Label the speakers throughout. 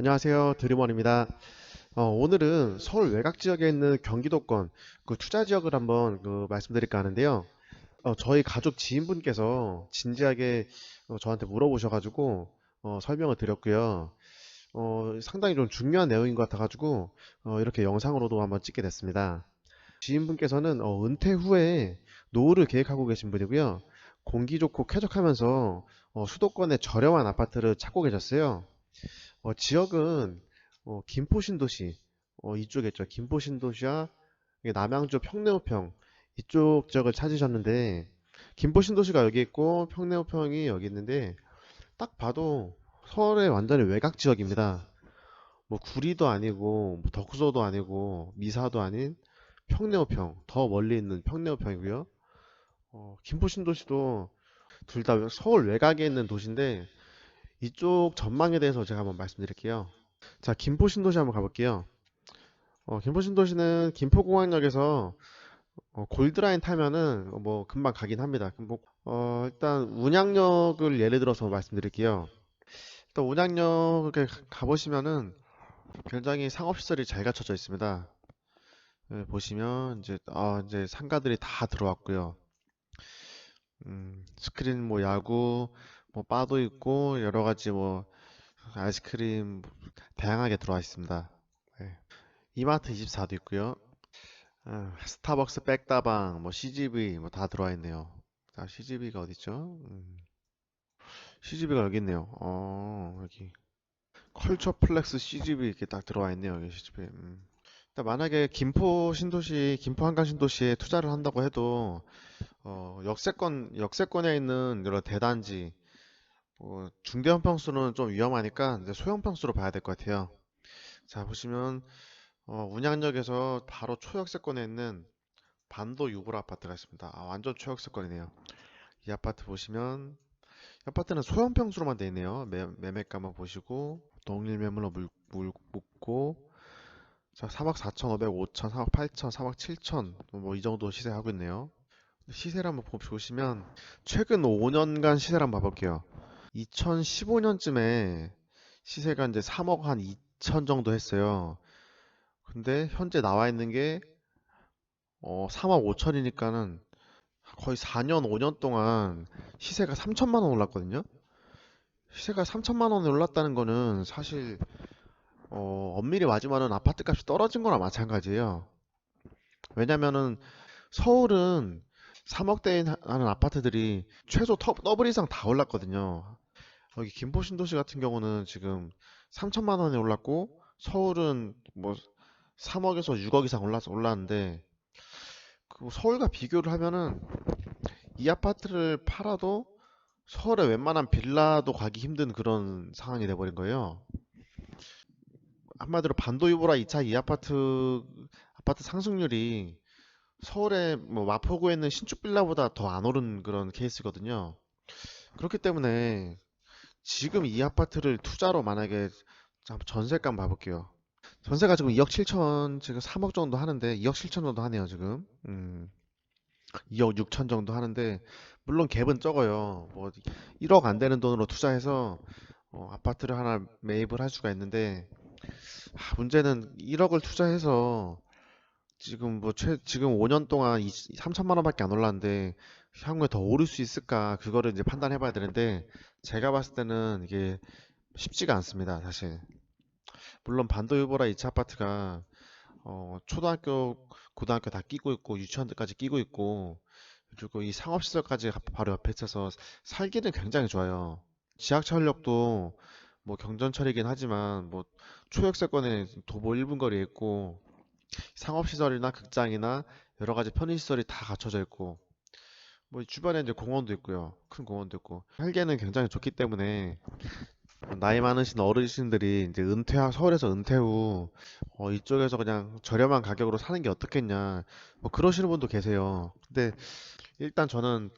Speaker 1: 안녕하세요. 드림원입니다. 어, 오늘은 서울 외곽 지역에 있는 경기도권 그 투자 지역을 한번 그 말씀드릴까 하는데요. 어, 저희 가족 지인분께서 진지하게 어, 저한테 물어보셔가지고 어, 설명을 드렸고요. 어, 상당히 좀 중요한 내용인 것 같아가지고 어, 이렇게 영상으로도 한번 찍게 됐습니다. 지인분께서는 어, 은퇴 후에 노후를 계획하고 계신 분이고요. 공기 좋고 쾌적하면서 어, 수도권의 저렴한 아파트를 찾고 계셨어요. 어, 지역은 어, 김포신도시 어, 이쪽에 있죠. 김포신도시와 남양주 평내호평 이쪽 지역을 찾으셨는데 김포신도시가 여기 있고 평내호평이 여기 있는데 딱 봐도 서울의 완전히 외곽 지역입니다. 뭐 구리도 아니고 뭐 덕소도 아니고 미사도 아닌 평내호평 더 멀리 있는 평내호평이고요. 어, 김포신도시도 둘 다 서울 외곽에 있는 도시인데 이쪽 전망에 대해서 제가 한번 말씀드릴게요. 자, 김포 신도시 한번 가볼게요. 어, 김포 신도시는 김포공항역에서 어, 골드라인 타면은 어, 뭐 금방 가긴 합니다. 뭐, 어, 일단 운양역을 예를 들어서 말씀드릴게요. 일단 운양역에 가- 가보시면은 굉장히 상업시설이 잘 갖춰져 있습니다. 예, 보시면 이제 아, 이제 상가들이 다 들어왔고요. 음, 스크린 뭐 야구 뭐 바도 있고 여러 가지 뭐 아이스크림 다양하게 들어와 있습니다. 네. 이마트 24도 있고요. 아, 스타벅스 백다방 뭐 CGV 뭐 다 들어와 있네요. 자, CGV가 어디 있죠? 음, CGV가 여기 있네요. 어, 여기 컬처 플렉스 CGV 이렇게 딱 들어와 있네요. 여기 CGV. 음. 일단 만약에 김포 신도시, 김포 한강 신도시에 투자를 한다고 해도 어, 역세권 역세권에 있는 여러 대단지 뭐 중대형 평수는 좀 위험하니까 이제 소형 평수로 봐야 될 것 같아요. 자, 보시면 어, 운양역에서 바로 초역세권에 있는 반도 유보라 아파트가 있습니다. 아, 완전 초역세권이네요. 이 아파트 보시면 이 아파트는 소형 평수로만 돼 있네요. 매, 매매가만 보시고 동일 매물로 물, 물 묻고 자, 3억 4천, 5백, 5천, 3억 8천, 3억 7천 뭐 이 정도 시세 하고 있네요. 시세를 한번 보- 보시면 최근 5년간 시세를 한번 봐볼게요. 2015년쯤에 시세가 이제 3억 한 2천 정도 했어요. 근데 현재 나와 있는 게 어, 3억 5천이니까는 거의 4년, 5년 동안 시세가 3천만 원 올랐거든요. 시세가 3천만 원이 올랐다는 거는 사실 어, 엄밀히 맞으면은 아파트 값이 떨어진 거나 마찬가지예요. 왜냐면은 서울은 3억대에 하는 아파트들이 최소 터- 더블 이상 다 올랐거든요. 여기 김포신도시 같은 경우는 지금 3천만 원이 올랐고 서울은 뭐 3억에서 6억 이상 올랐, 올랐는데 그 서울과 비교를 하면은 이 아파트를 팔아도 서울의 웬만한 빌라도 가기 힘든 그런 상황이 돼버린 거예요. 한마디로 반도유보라 2차 이 아파트 아파트 상승률이 서울의 뭐 마포구에 있는 신축 빌라보다 더 안 오른 그런 케이스거든요. 그렇기 때문에 지금 이 아파트를 투자로 만약에 한번 봐볼게요. 전세가 지금 2억 7천, 지금 3억 정도 하는데 2억 7천 정도 하네요, 지금. 음, 2억 6천 정도 하는데 물론 갭은 적어요. 뭐 1억 안 되는 돈으로 투자해서 어, 아파트를 하나 매입을 할 수가 있는데 아, 문제는 1억을 투자해서 지금 뭐 최, 지금 5년 동안 3천만 원밖에 안 올랐는데 향후에 더 오를 수 있을까? 그거를 이제 판단해 봐야 되는데 제가 봤을 때는 이게 쉽지가 않습니다 사실. 물론 반도 유보라 2차 아파트가 어, 초등학교 고등학교 다 끼고 있고 유치원들까지 끼고 있고 그리고 이 상업시설까지 바로 옆에 있어서 살기는 굉장히 좋아요. 지하철역도 뭐 경전철이긴 하지만 뭐 초역세권에 도보 1분 거리에 있고 상업시설이나 극장이나 여러 가지 편의시설이 다 갖춰져 있고 뭐 주변에 이제 공원도 있고요. 큰 공원도 있고 살기에는 굉장히 좋기 때문에 나이 많으신 어르신들이 이제 은퇴 서울에서 은퇴 후 어, 이쪽에서 그냥 저렴한 가격으로 사는 게 어떻겠냐 뭐 그러시는 분도 계세요. 근데 일단 저는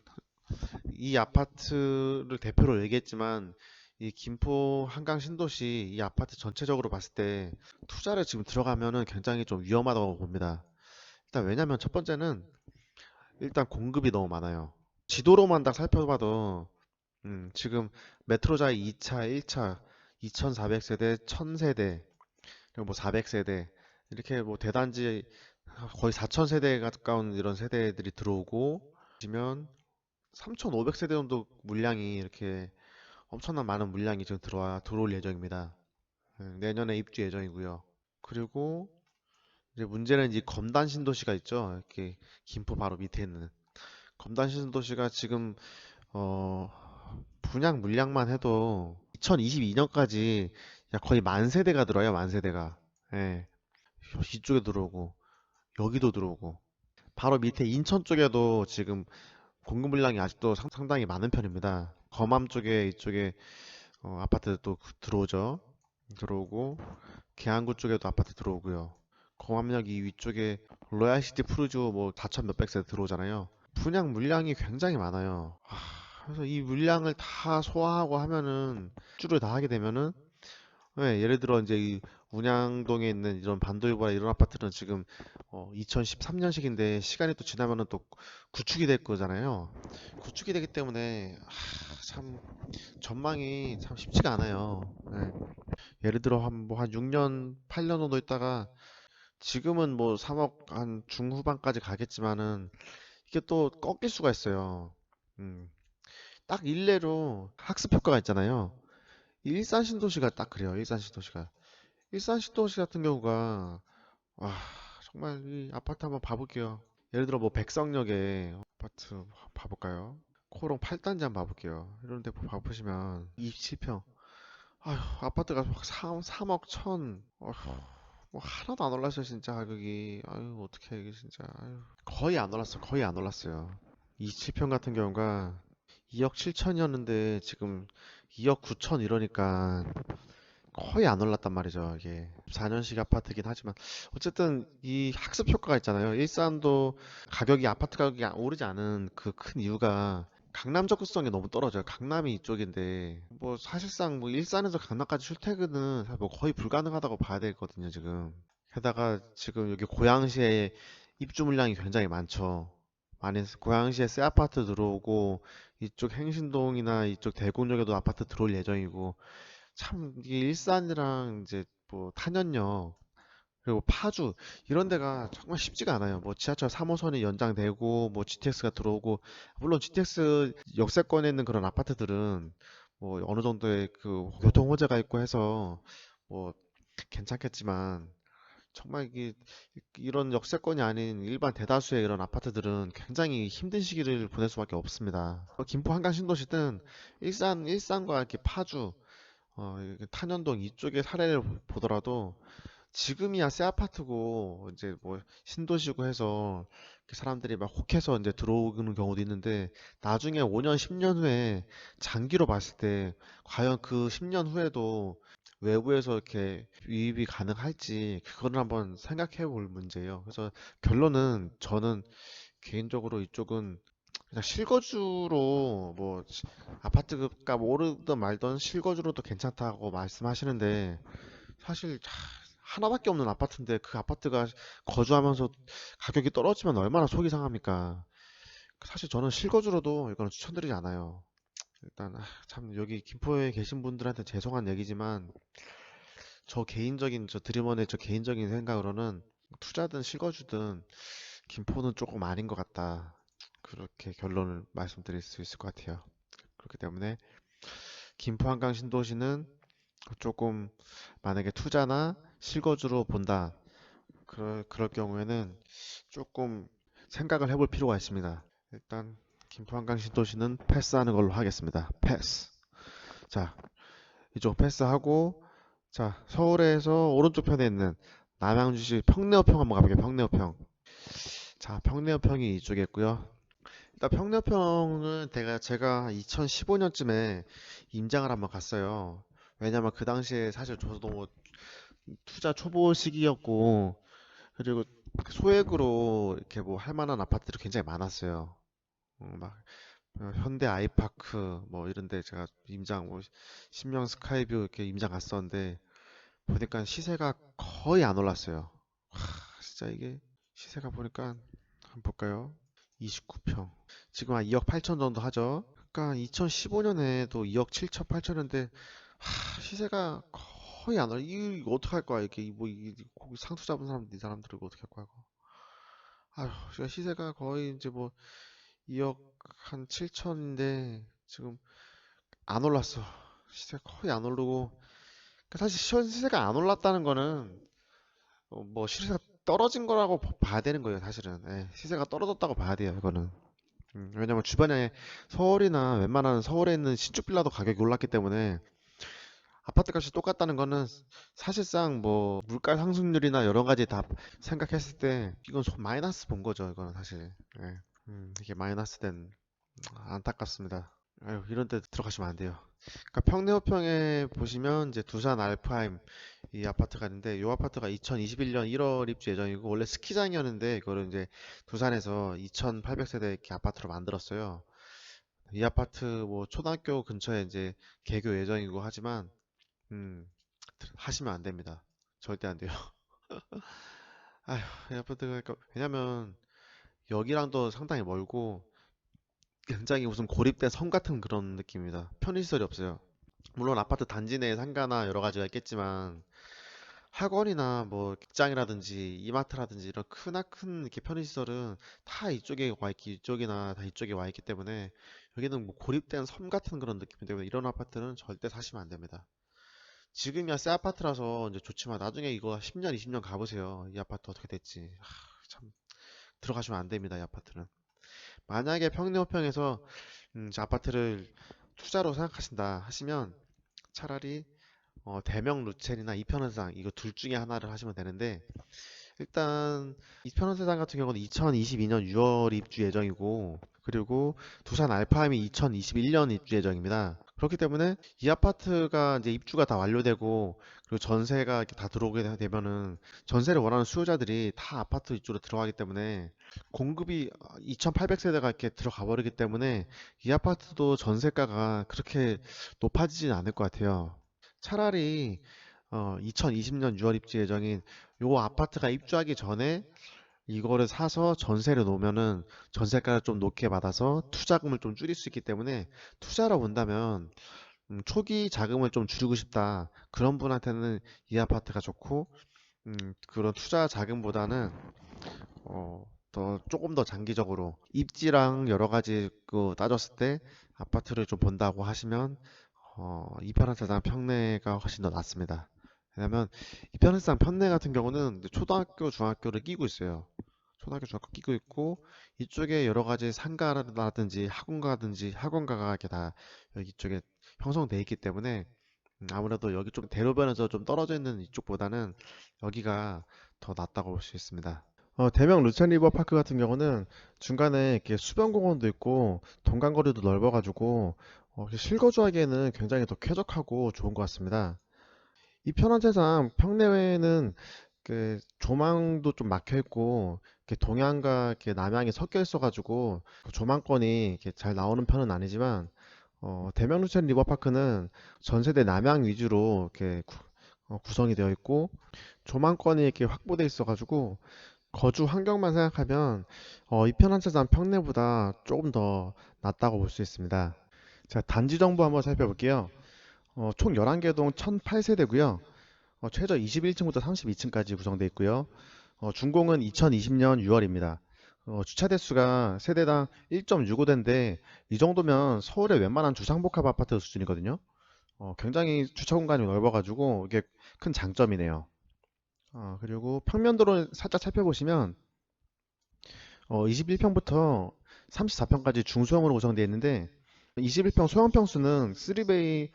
Speaker 1: 이 아파트를 대표로 얘기했지만 이 김포 한강 신도시 이 아파트 전체적으로 봤을 때 투자를 지금 들어가면은 굉장히 좀 위험하다고 봅니다. 일단 왜냐면 첫 번째는 일단 공급이 너무 많아요. 지도로만 딱 살펴봐도 음, 지금 메트로자이 2차, 1차 2400세대, 1000세대, 그리고 뭐 400세대 이렇게 뭐 대단지 거의 4000세대 가까운 이런 세대들이 들어오고 보시면 3500세대 정도 물량이 이렇게 엄청난 많은 물량이 지금 들어와 들어올 예정입니다. 예, 내년에 입주 예정이고요. 그리고 이제 문제는 이 검단 신도시가 있죠. 이렇게 김포 바로 밑에 있는 검단 신도시가 지금 어 분양 물량만 해도 2022년까지 거의 만 세대가 들어와요. 만 세대가. 예. 이쪽에 들어오고 여기도 들어오고 바로 밑에 인천 쪽에도 지금 공급 물량이 아직도 상, 상당히 많은 편입니다. 검암 쪽에 이쪽에 어, 아파트 또 들어오죠. 들어오고 계양구 쪽에도 아파트 들어오고요. 검암역 이 위쪽에 로얄시티 푸르주 뭐 4천 몇백 세대 들어오잖아요. 분양 물량이 굉장히 많아요. 하, 그래서 이 물량을 다 소화하고 하면은 입주를 다 하게 되면은 네, 예를 들어 이제 이 운양동에 있는 이런 반도이보라 이런 아파트는 지금 어, 2013년식인데 시간이 또 지나면은 또 구축이 될 거잖아요. 구축이 되기 때문에 하, 참 전망이 참 쉽지가 않아요. 네. 예를 들어 한뭐한 6년, 8년 정도 있다가 지금은 뭐 3억 한 중후반까지 가겠지만은 이게 또 꺾일 수가 있어요. 음, 딱 일례로 학습 효과가 있잖아요. 일산 신도시가 딱 그래요. 일산 신도시가. 일산 신도시 같은 경우가 와 정말 이 아파트 한번 봐볼게요. 예를 들어 뭐 백성역에 아파트 봐볼까요? 코롱 8단지 한번 봐볼게요. 이런 데 봐보시면 27평. 아휴 아파트가 3, 3억 1천. 어휴, 뭐 하나도 안 올랐어요 진짜 가격이. 아유 어떻게 이게 진짜. 아유. 거의 안 올랐어. 거의 안 올랐어요. 27평 같은 경우가 2억 7천이었는데 지금 2억 9천 이러니까 거의 안 올랐단 말이죠. 이게 4년식 아파트긴 하지만 어쨌든 이 학습 효과가 있잖아요. 일산도 가격이 아파트 가격이 오르지 않은 그 큰 이유가 강남 접근성이 너무 떨어져요. 강남이 이쪽인데 뭐 사실상 뭐 일산에서 강남까지 출퇴근은 뭐 거의 불가능하다고 봐야 되거든요, 지금. 게다가 지금 여기 고양시에 입주 물량이 굉장히 많죠. 많이 고양시에 새 아파트 들어오고 이쪽 행신동이나 이쪽 대곡역에도 아파트 들어올 예정이고 참 이게 일산이랑 이제 뭐 탄현역 그리고 파주 이런 데가 정말 쉽지가 않아요. 뭐 지하철 3호선이 연장되고 뭐 GTX가 들어오고 물론 GTX 역세권에 있는 그런 아파트들은 뭐 어느 정도의 그 교통 호재가 있고 해서 뭐 괜찮겠지만 정말 이게 이런 역세권이 아닌 일반 대다수의 이런 아파트들은 굉장히 힘든 시기를 보낼 수밖에 없습니다. 어, 김포 한강 신도시든 일산 일산과 이렇게 파주 어, 탄현동 이쪽의 사례를 보더라도 지금이야 새 아파트고 이제 뭐 신도시고 해서 사람들이 막 혹해서 이제 들어오는 경우도 있는데 나중에 5년, 10년 후에 장기로 봤을 때 과연 그 10년 후에도 외부에서 이렇게 유입이 가능할지 그거를 한번 생각해 볼 문제예요. 그래서 결론은 저는 개인적으로 이쪽은 그냥 실거주로 뭐 시- 아파트 값 오르든 말든 실거주로도 괜찮다고 말씀하시는데 사실 차, 하나밖에 없는 아파트인데 그 아파트가 거주하면서 가격이 떨어지면 얼마나 속이 상합니까? 사실 저는 실거주로도 이거는 추천드리지 않아요. 일단 아, 참 여기 김포에 계신 분들한테 죄송한 얘기지만 저 개인적인 저 드림원의 저 개인적인 생각으로는 투자든 실거주든 김포는 조금 아닌 것 같다. 그렇게 결론을 말씀드릴 수 있을 것 같아요. 그렇기 때문에 김포 한강 신도시는 조금 만약에 투자나 실거주로 본다. 그럴, 그럴 경우에는 조금 생각을 해볼 필요가 있습니다. 일단 김포 한강 신도시는 패스하는 걸로 하겠습니다. 패스. 자, 이쪽 패스하고 자, 서울에서 오른쪽 편에 있는 남양주시 평내어평 한번 가볼게요. 평내어평. 자, 평내어평이 이쪽에 있고요. 일단 평내어평은 제가 제가 2015년쯤에 임장을 한번 갔어요. 왜냐면 그 당시에 사실 저도 뭐 투자 초보 시기였고 그리고 소액으로 이렇게 뭐 할 만한 아파트들이 굉장히 많았어요. 어, 막 어, 현대 아이파크 뭐 이런 데 제가 임장 뭐 신명 스카이뷰 이렇게 임장 갔었는데 보니까 시세가 거의 안 올랐어요. 와, 진짜 이게 시세가 보니까 한번 볼까요? 29평. 지금 한 2억 8천 정도 하죠. 그러니까 2015년에도 2억 7천 8천인데 하, 시세가 거의 안 올라. 이거, 이거 어떡할 거야? 이렇게 뭐 이, 거기 상투 잡은 사람들 이 사람들 이거 어떻게 할 거야? 이거. 아휴, 시세가 거의 이제 뭐 2억 한 7천인데 지금 안 올랐어. 시세가 거의 안 오르고 그러니까 사실 시- 시세가 안 올랐다는 거는 어, 뭐 시세가 떨어진 거라고 봐- 봐야 되는 거예요, 사실은. 예, 시세가 떨어졌다고 봐야 돼요, 이거는. 음, 왜냐면 주변에 서울이나 웬만한 서울에 있는 신축 빌라도 가격이 올랐기 때문에 아파트 값이 똑같다는 거는 사실상 뭐 물가 상승률이나 여러 가지 다 생각했을 때 이건 소- 마이너스 본 거죠, 이거는 사실. 예. 음, 이게 마이너스 된 안타깝습니다. 아유, 이런 데 들어가시면 안 돼요. 그러니까 평내호평에 보시면 이제 두산 알프하임 이 아파트가 있는데 이 아파트가 2021년 1월 입주 예정이고 원래 스키장이었는데 이거를 이제 두산에서 2,800세대 이렇게 아파트로 만들었어요. 이 아파트 뭐 초등학교 근처에 이제 개교 예정이고 하지만 음, 하시면 안 됩니다. 절대 안 돼요. 아휴, 이 아파트가 그러니까 왜냐면 여기랑도 상당히 멀고 굉장히 무슨 고립된 섬 같은 그런 느낌입니다. 편의시설이 없어요. 물론 아파트 단지 내에 상가나 여러 가지가 있겠지만 학원이나 뭐 직장이라든지 이마트라든지 이런 크나큰 이렇게 편의시설은 다 이쪽에 와 있기 이쪽이나 다 이쪽에 와 있기 때문에 여기는 뭐 고립된 섬 같은 그런 느낌 때문에 이런 아파트는 절대 사시면 안 됩니다. 지금이야 새 아파트라서 이제 좋지만 나중에 이거 10년, 20년 가보세요. 이 아파트 어떻게 될지. 하, 참 들어가시면 안 됩니다. 이 아파트는. 만약에 평내호평에서 음, 아파트를 투자로 생각하신다 하시면 차라리 어, 대명 루첼이나 이편원세상 이거 둘 중에 하나를 하시면 되는데 일단 이편원세상 같은 경우는 2022년 6월 입주 예정이고 그리고 두산 알파함이 2021년 입주 예정입니다. 그렇기 때문에 이 아파트가 이제 입주가 다 완료되고 그리고 전세가 이렇게 다 들어오게 되- 되면은 전세를 원하는 수요자들이 다 아파트 입주로 들어가기 때문에 공급이 2,800세대가 이렇게 들어가 버리기 때문에 이 아파트도 전세가가 그렇게 높아지진 않을 것 같아요. 차라리 어, 2020년 6월 입주 예정인 요 아파트가 입주하기 전에 이거를 사서 전세를 놓으면은 전세가를 좀 높게 받아서 투자금을 좀 줄일 수 있기 때문에 투자로 본다면 음, 초기 자금을 좀 줄이고 싶다. 그런 분한테는 이 아파트가 좋고 음, 그런 투자 자금보다는 어, 더 조금 더 장기적으로 입지랑 여러 가지 그 따졌을 때 아파트를 좀 본다고 하시면 어, 이편한세상 평내가 훨씬 더 낫습니다. 왜냐면 이편한세상 평내 같은 경우는 초등학교, 중학교를 끼고 있어요. 초등학교, 중학교 끼고 있고 이쪽에 여러 가지 상가라든지 학원가든지 학원가가 이렇게 다 여기 이쪽에 형성돼 있기 때문에 음, 아무래도 여기 좀 대로변에서 좀 떨어져 있는 이쪽보다는 여기가 더 낫다고 볼 수 있습니다. 어, 대명 루첸 리버 파크 같은 경우는 중간에 이렇게 수변공원도 있고 동간거리도 넓어가지고 어, 실거주하기에는 굉장히 더 쾌적하고 좋은 것 같습니다. 이 편한 세상 평내외에는 그 조망도 좀 막혀 있고 이렇게 동향과 이렇게 남향이 섞여 있어가지고 그 조망권이 이렇게 잘 나오는 편은 아니지만 어, 대명 루첸 리버 파크는 전세대 남향 위주로 이렇게 구, 어, 구성이 되어 있고 조망권이 이렇게 확보돼 있어가지고 거주 환경만 생각하면 어, 이 편한 세상 평내보다 조금 더 낫다고 볼 수 있습니다. 자, 단지 정보 한번 살펴볼게요. 어, 총 11개 동 1008세대고요. 어, 최저 21층부터 32층까지 구성되어 있고요. 어, 준공은 2020년 6월입니다. 주차 대수가 세대당 1.65대인데 이 정도면 서울의 웬만한 주상복합 아파트 수준이거든요. 어, 굉장히 주차 공간이 넓어가지고 이게 큰 장점이네요. 어, 그리고 평면도를 살짝 살펴보시면 어, 21평부터 34평까지 중소형으로 구성되어 있는데 21평 소형 평수는 3베이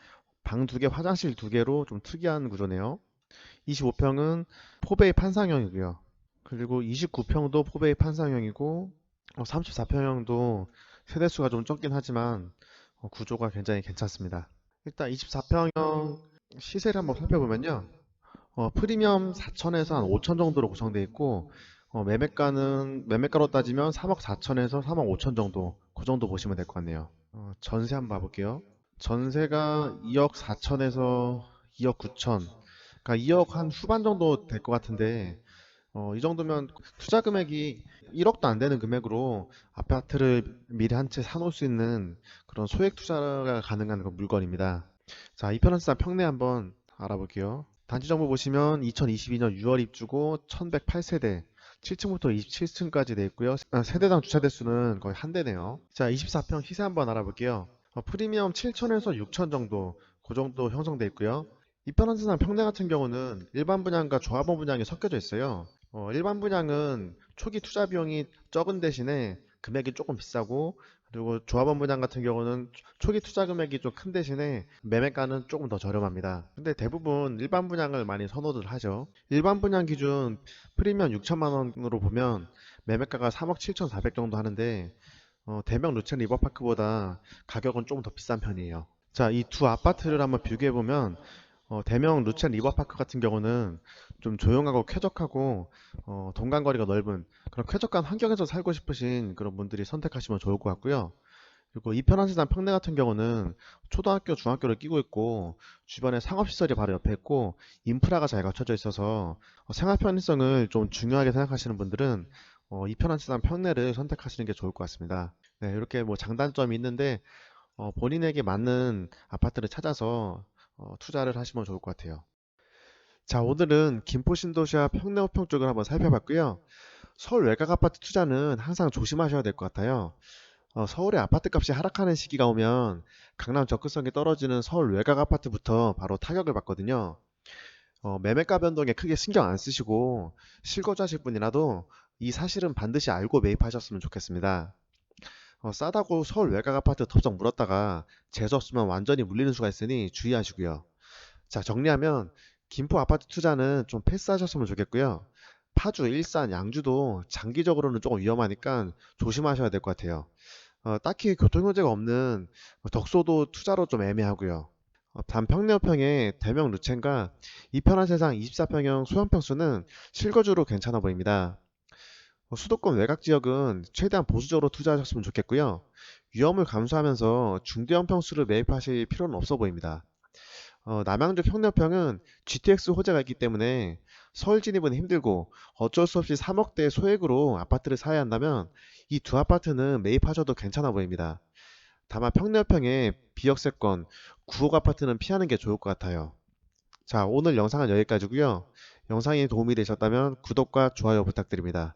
Speaker 1: 방 2개, 화장실 2개로 좀 특이한 구조네요. 25평은 4베이 판상형이고요. 그리고 29평도 4베이 판상형이고 34평형도 세대수가 좀 적긴 하지만 어, 구조가 굉장히 괜찮습니다. 일단 24평형 시세를 한번 살펴보면요. 어, 프리미엄 4천에서 한 5천 정도로 구성되어 있고 어, 매매가는 매매가로 따지면 3억 4천에서 3억 5천 정도 그 정도 보시면 될 것 같네요. 어, 전세 한번 봐볼게요. 전세가 2억 4천에서 2억 9천 그러니까 2억 한 후반 정도 될 것 같은데 어, 이 정도면 투자 금액이 1억도 안 되는 금액으로 아파트를 미리 한 채 사놓을 수 있는 그런 소액 투자가 가능한 그 물건입니다. 자, 이편한산 평내 한번 알아볼게요. 단지 정보 보시면 2022년 6월 입주고 1108세대, 7층부터 27층까지 돼 있고요. 아, 세대당 주차 대수는 거의 한 대네요. 자, 24평 시세 한번 알아볼게요. 어, 프리미엄 7천에서 6천 정도, 그 정도 형성돼 있고요. 이편한산 평내 같은 경우는 일반 분양과 조합원 분양이 섞여져 있어요. 어, 일반 분양은 초기 투자 비용이 적은 대신에 금액이 조금 비싸고 그리고 조합원 분양 같은 경우는 초기 투자 금액이 좀 큰 대신에 매매가는 조금 더 저렴합니다. 근데 대부분 일반 분양을 많이 선호들 하죠. 일반 분양 기준 프리미엄 6천만 원으로 보면 매매가가 3억 7천4백 정도 하는데 어, 대명 루첸 리버파크보다 가격은 조금 더 비싼 편이에요. 자, 이 두 아파트를 한번 비교해 보면 어, 대명 루첸 리버파크 같은 경우는 좀 조용하고 쾌적하고 어, 동간거리가 넓은 그런 쾌적한 환경에서 살고 싶으신 그런 분들이 선택하시면 좋을 것 같고요. 그리고 이편한세상 평내 같은 경우는 초등학교, 중학교를 끼고 있고 주변에 상업시설이 바로 옆에 있고 인프라가 잘 갖춰져 있어서 어, 생활 편의성을 좀 중요하게 생각하시는 분들은 어, 이편한세상 평내를 선택하시는 게 좋을 것 같습니다. 네, 이렇게 뭐 장단점이 있는데 어, 본인에게 맞는 아파트를 찾아서 어, 투자를 하시면 좋을 것 같아요. 자, 오늘은 김포 신도시와 평내 우평 쪽을 한번 살펴봤고요. 서울 외곽 아파트 투자는 항상 조심하셔야 될 것 같아요. 어, 서울의 아파트 값이 하락하는 시기가 오면 강남 접근성이 떨어지는 서울 외곽 아파트부터 바로 타격을 받거든요. 어, 매매가 변동에 크게 신경 안 쓰시고 실거주하실 분이라도 이 사실은 반드시 알고 매입하셨으면 좋겠습니다. 어, 싸다고 서울 외곽 아파트 덥석 물었다가 재수 없으면 완전히 물리는 수가 있으니 주의하시고요. 자, 정리하면 김포 아파트 투자는 좀 패스하셨으면 좋겠고요. 파주, 일산, 양주도 장기적으로는 조금 위험하니까 조심하셔야 될 것 같아요. 어, 딱히 교통효제가 없는 덕소도 투자로 좀 애매하고요. 어, 단평내어평의 대명 루첸과 이편한 세상 24평형 소형평수는 실거주로 괜찮아 보입니다. 어, 수도권 외곽 지역은 최대한 보수적으로 투자하셨으면 좋겠고요. 위험을 감수하면서 중대형 평수를 매입하실 필요는 없어 보입니다. 어, 남양주 평내평은 GTX 호재가 있기 때문에 서울 진입은 힘들고 어쩔 수 없이 3억대 소액으로 아파트를 사야 한다면 이 두 아파트는 매입하셔도 괜찮아 보입니다. 다만 평내평의 비역세권 9억 아파트는 피하는 게 좋을 것 같아요. 자, 오늘 영상은 여기까지고요. 영상이 도움이 되셨다면 구독과 좋아요 부탁드립니다.